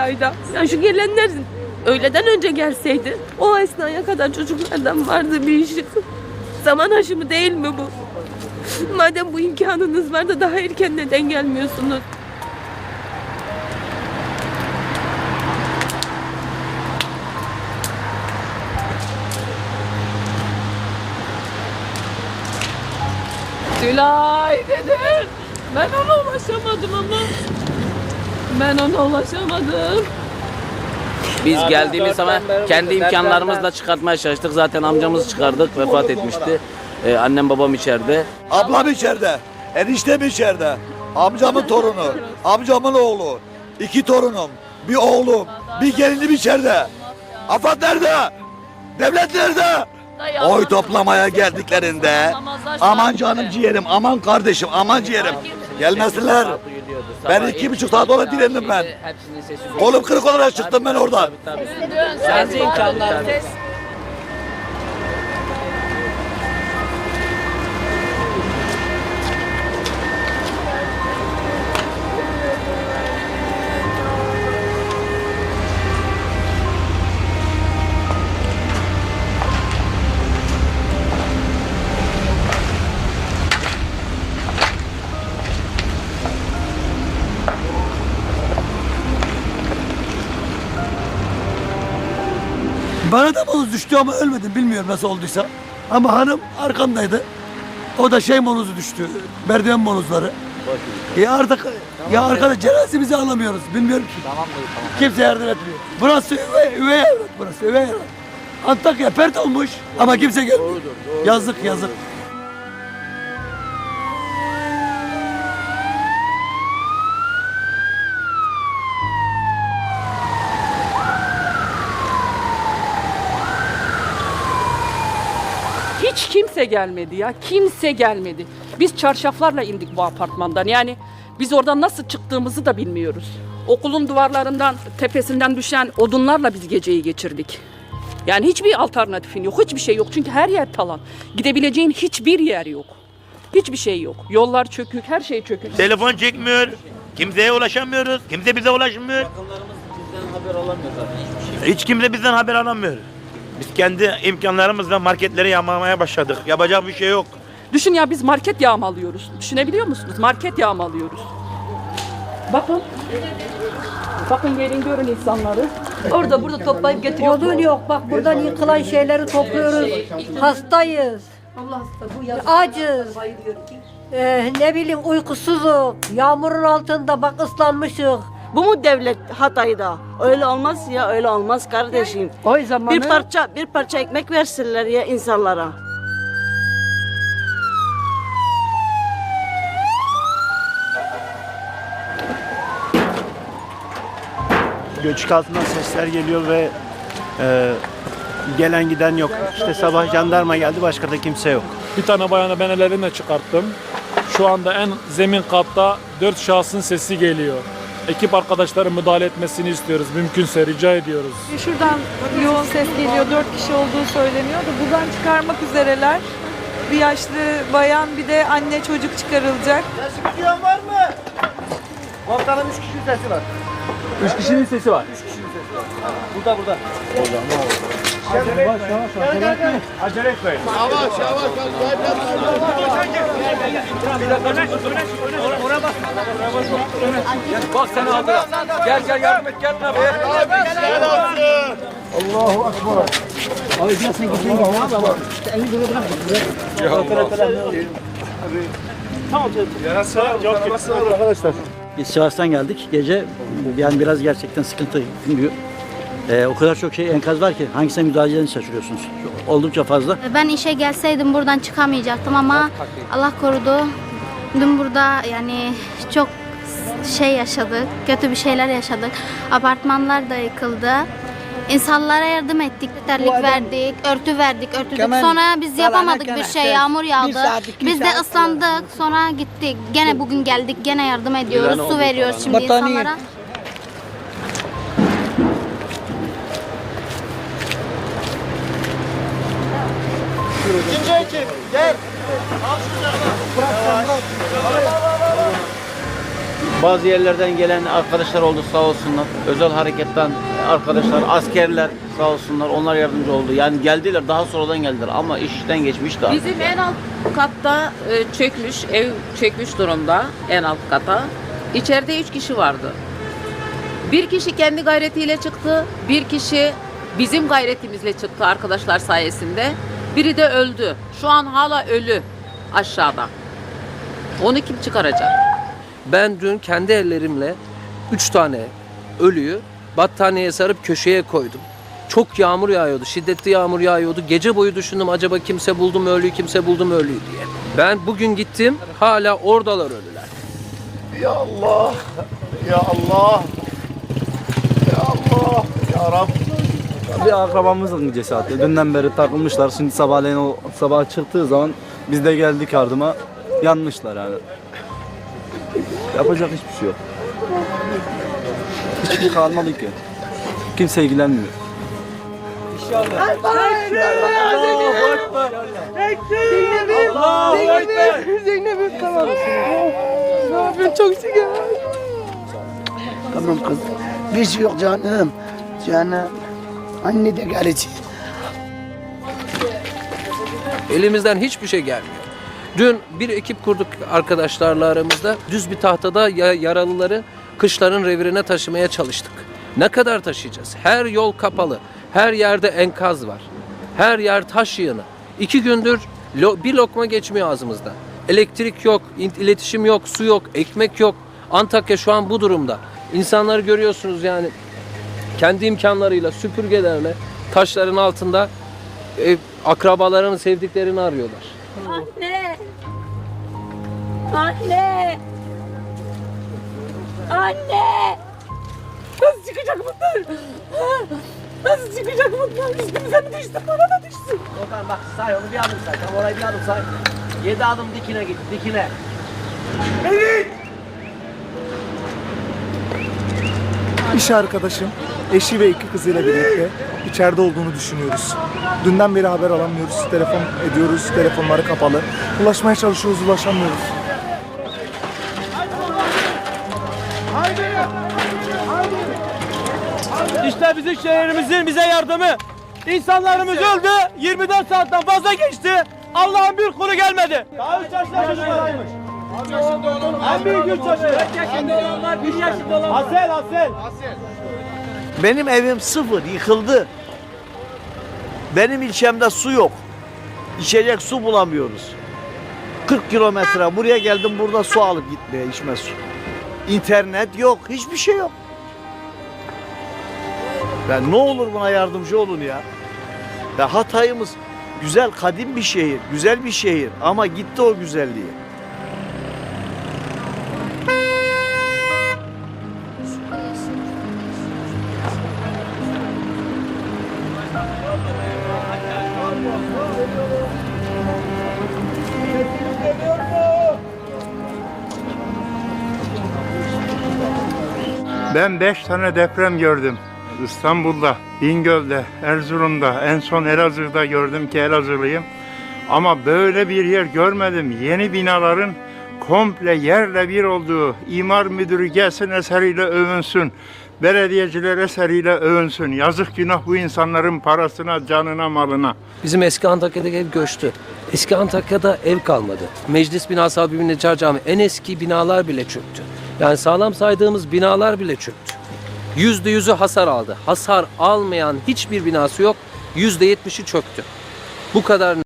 ayda. Ya şu gelenler öğleden önce gelseydi o esnaya kadar çocuklardan vardı bir işi. Zaman aşımı değil mi bu? Madem bu imkanınız var da daha erken neden gelmiyorsunuz? Tülay dedim. Ben ona ulaşamadım ama. Ben ona ulaşamadım. Biz Ya geldiğimiz zaman beri kendi burada imkanlarımızla depremler. çıkartmaya çalıştık. Zaten amcamızı çıkardık, vefat etmişti. Ee, annem babam içeride. Ablam içeride. Eniştem içeride. Amcamın torunu. Amcamın oğlu. iki torunum. Bir oğlum. Bir gelinim içeride. Afat nerede? Devlet nerede? Oy toplamaya geldiklerinde aman canım ciğerim, aman kardeşim, aman ciğerim. Gelmesinler. Ben iki buçuk saat orada direndim ben. Kolum kırık olarak çıktım ben oradan. Kendi imkanlarımız. Bana da moloz düştü ama ölmedim. Bilmiyorum nasıl olduysa. Ama hanım arkamdaydı. O da şey molozu düştü. Merdiven molozları. Ya artık ya arkadaş cenazemizi alamıyoruz. Bilmiyorum ki. Kimse yardım etmiyor. Burası üvey, üvey evlat burası. Üvey evlat. Antakya pert olmuş ama kimse gelmiyor. Yazık yazık. Hiç kimse gelmedi ya. Kimse gelmedi. Biz çarşaflarla indik bu apartmandan. Yani biz oradan nasıl çıktığımızı da bilmiyoruz. Okulun duvarlarından, tepesinden düşen odunlarla biz geceyi geçirdik. Yani hiçbir alternatifin yok, hiçbir şey yok. Çünkü her yer talan. Gidebileceğin hiçbir yer yok. Hiçbir şey yok. Yollar çökük, her şey çökük. Telefon çekmiyor. Kimseye ulaşamıyoruz. Kimse bize ulaşmıyor. Hiç kimse bizden haber alamıyor. Biz kendi imkanlarımızla marketleri yağmalamaya başladık. Yapacak bir şey yok. Düşün ya biz market yağmalıyoruz. Düşünebiliyor musunuz? Market yağmalıyoruz. Bakın. Bakın gelin görün insanları. Orada burada toplayıp getiriyor. Odun yok. Bak buradan yıkılan şeyleri topluyoruz. Hastayız. Acız. Ee, ne bileyim uykusuzuk. Yağmurun altında bak ıslanmışık. Bu mu devlet Hatay'da? Öyle olmaz ya öyle olmaz kardeşim. O zamanı Bir parça bir parça ekmek versinler ya insanlara. göçük altından sesler geliyor ve e, gelen giden yok. İşte sabah jandarma geldi başka da kimse yok. Bir tane bayanı ben ellerimle çıkarttım. Şu anda en zemin katta dört şahsın sesi geliyor. Ekip arkadaşların müdahale etmesini istiyoruz. Mümkünse rica ediyoruz. Şuradan yoğun ses geliyor. Dört kişi olduğu söyleniyor da buradan çıkarmak üzereler. Bir yaşlı bayan bir de anne çocuk çıkarılacak. Üç kişinin sesi var. Acele etmeyin. Bak sen abi. Gel gel yardım et gel abi. Biz Sivas'tan geldik. Gece yani biraz gerçekten sıkıntı. Çünkü e, o kadar çok şey enkaz var ki hangisine müdahale edeceğini şaşırıyorsunuz. Oldukça fazla. Ben işe gelseydim buradan çıkamayacaktım ama Allah korudu. Dün burada yani çok şey yaşadık, kötü bir şeyler yaşadık. Apartmanlar da yıkıldı. İnsanlara yardım ettik, terlik verdik, örtü verdik, örtüdük. Sonra biz yapamadık bir şey, yağmur yağdı. Biz de ıslandık, sonra gittik. Gene bugün geldik, gene yardım ediyoruz, su veriyoruz şimdi insanlara. Bazı yerlerden gelen arkadaşlar oldu sağ olsunlar. Özel hareketten arkadaşlar, askerler sağ olsunlar. Onlar yardımcı oldu. Yani geldiler daha sonradan geldiler ama işten geçmiş daha. Bizim en alt katta e, çökmüş, ev çökmüş durumda en alt kata. İçeride üç kişi vardı. Bir kişi kendi gayretiyle çıktı, bir kişi bizim gayretimizle çıktı arkadaşlar sayesinde. Biri de öldü. Şu an hala ölü aşağıda. Onu kim çıkaracak? Ben dün kendi ellerimle 3 tane ölüyü battaniyeye sarıp köşeye koydum. Çok yağmur yağıyordu, şiddetli yağmur yağıyordu. Gece boyu düşündüm acaba kimse buldu mu ölüyü, kimse buldu mu ölüyü diye. Ben bugün gittim, hala oradalar ölüler. Ya Allah. Ya Allah. Ya Allah. Ya Rab. Bir akrabamızın cesedi. Dünden beri takılmışlar. Şimdi sabahleyin o sabah çıktığı zaman biz de geldik yardıma. Yanmışlar yani. Yapacak hiçbir şey yok. Hiçbir şey kalmadı ki. Kimse ilgilenmiyor. Tamam kız. Bir şey yok canım. Canım. Anne de gelecek. Elimizden hiçbir şey gelmiyor. Dün bir ekip kurduk arkadaşlarla aramızda. Düz bir tahtada ya- yaralıları kışların revirine taşımaya çalıştık. Ne kadar taşıyacağız? Her yol kapalı. Her yerde enkaz var. Her yer taş yığını. İki gündür lo- bir lokma geçmiyor ağzımızdan. Elektrik yok, iletişim yok, su yok, ekmek yok. Antakya şu an bu durumda. İnsanları görüyorsunuz yani kendi imkanlarıyla, süpürgelerle taşların altında e, akrabalarını, sevdiklerini arıyorlar. Anne! Anne! Anne! Nasıl çıkacak bunlar? Nasıl çıkacak bunlar? Üstümüze mi düştü? Bana da düşsün. Okan bak say onu bir adım say. Tam orayı bir adım say. Yedi adım dikine git, dikine. İş arkadaşım, eşi ve iki kızıyla birlikte içeride olduğunu düşünüyoruz. Dünden beri haber alamıyoruz. Telefon ediyoruz, telefonları kapalı. Ulaşmaya çalışıyoruz, ulaşamıyoruz. İşte bizim şehrimizin bize yardımı. İnsanlarımız öldü. 24 saatten fazla geçti. Allah'ın bir kulu gelmedi. Daha 3 yaşında çocuklarıymış. En büyük 3 yaşında. 4 yaşında olanlar, 1 yaşında olanlar. Asel, Asel. Benim evim sıfır, yıkıldı. Benim ilçemde su yok. İçecek su bulamıyoruz. 40 kilometre buraya geldim burada su alıp gitmeye içme su. İnternet yok, hiçbir şey yok. Ben ne olur buna yardımcı olun ya. Ya Hatay'ımız güzel, kadim bir şehir, güzel bir şehir ama gitti o güzelliği. Ben beş tane deprem gördüm. İstanbul'da, Bingöl'de, Erzurum'da, en son Elazığ'da gördüm ki Elazığlıyım. Ama böyle bir yer görmedim. Yeni binaların komple yerle bir olduğu, imar müdürü gelsin eseriyle övünsün. Belediyeciler eseriyle övünsün. Yazık günah bu insanların parasına, canına, malına. Bizim eski Antakya'daki ev göçtü. Eski Antakya'da ev kalmadı. Meclis binası Habibin Necar Camii en eski binalar bile çöktü. Yani sağlam saydığımız binalar bile çöktü. Yüzde yüzü hasar aldı. Hasar almayan hiçbir binası yok. Yüzde yetmişi çöktü. Bu kadar